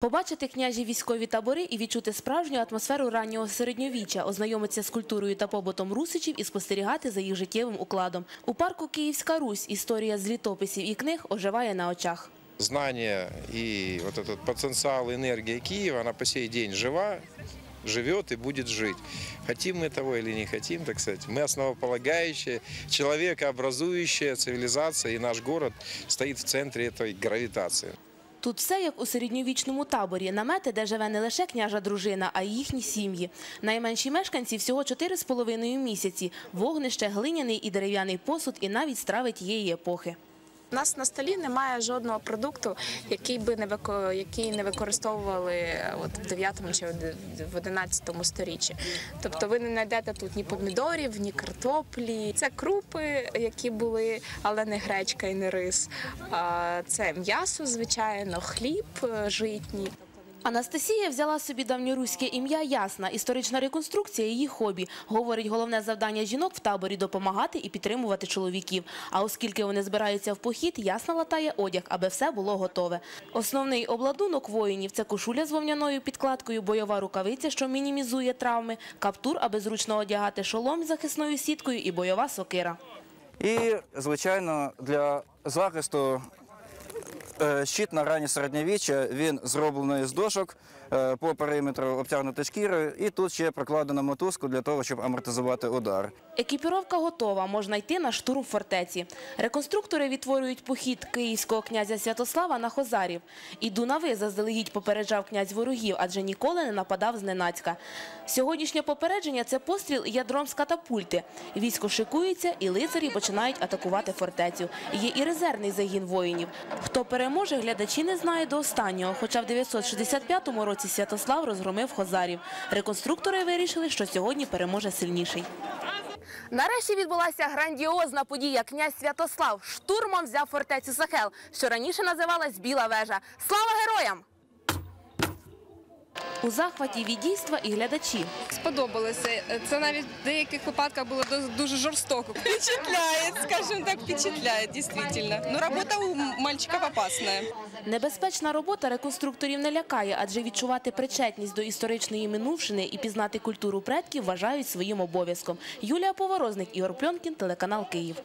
Побачити княжі військові табори і відчути справжню атмосферу раннього середньовіччя, ознайомитися з культурою та побутом русичів і спостерігати за їх життєвим укладом. У парку Київська Русь історія з літописів і книг оживає на очах. знание и вот этот потенциал энергии Киева, она по сей день жива, живет и будет жить. Хотим мы того или не хотим, так сказать, мы основополагающая, человекообразующая цивилизация, и наш город стоит в центре этой гравитации. Тут все як у середньовічному таборі. Намети, де живе не лише княжа дружина, а й їхні сім'ї. Найменші мешканці всього 4,5 місяці. Вогнище, глиняний і дерев'яний посуд, і навіть страви тієї епохи. У нас на столі немає жодного продукту, який би не вико- який не використовували от в 9 чи в 11 сторіччі. Тобто ви не знайдете тут ні помідорів, ні картоплі. Це крупи, які були, але не гречка і не рис. Це м'ясо, звичайно, хліб е, житній. Анастасія взяла собі давньоруське ім'я Ясна. Історична реконструкція – її хобі. Говорить, головне завдання жінок в таборі – допомагати і підтримувати чоловіків. А оскільки вони збираються в похід, Ясна латає одяг, аби все було готове. Основний обладунок воїнів – це кошуля з вовняною підкладкою, бойова рукавиця, що мінімізує травми, каптур, аби зручно одягати шолом з захисною сіткою і бойова сокира. І, звичайно, для захисту щит на раннє середньовіччя він зроблений з дошок е, по периметру обтягнутий шкірою, і тут ще прокладено мотузку для того, щоб амортизувати удар. Екіпіровка готова, можна йти на штурм фортеці. Реконструктори відтворюють похід київського князя Святослава на Хозарів. «Іду на ви», заздалегідь попереджав князь ворогів, адже ніколи не нападав зненацька. Сьогоднішнє попередження – це постріл ядром з катапульти. Військо шикується, і лицарі починають атакувати фортецю. Є і резервний загін воїнів. Хто переможе, глядачі не знають до останнього, хоча в 965 році Святослав розгромив Хозарів. Реконструктори вирішили, що сьогодні переможе сильніший. Нарешті відбулася грандіозна подія. Князь Святослав штурмом взяв фортецю Сахел, що раніше називалась Біла вежа. Слава героям! У захваті від дійства і глядачі. сподобалося. Це навіть в деяких випадках було дуже жорстоко. Впечатляє, скажімо так, впечатляє, дійсно. Ну, робота у мальчиків опасна. Небезпечна робота реконструкторів не лякає, адже відчувати причетність до історичної минувшини і пізнати культуру предків вважають своїм обов'язком. Юлія Поворозник, Ігор Пльонкін, телеканал Київ.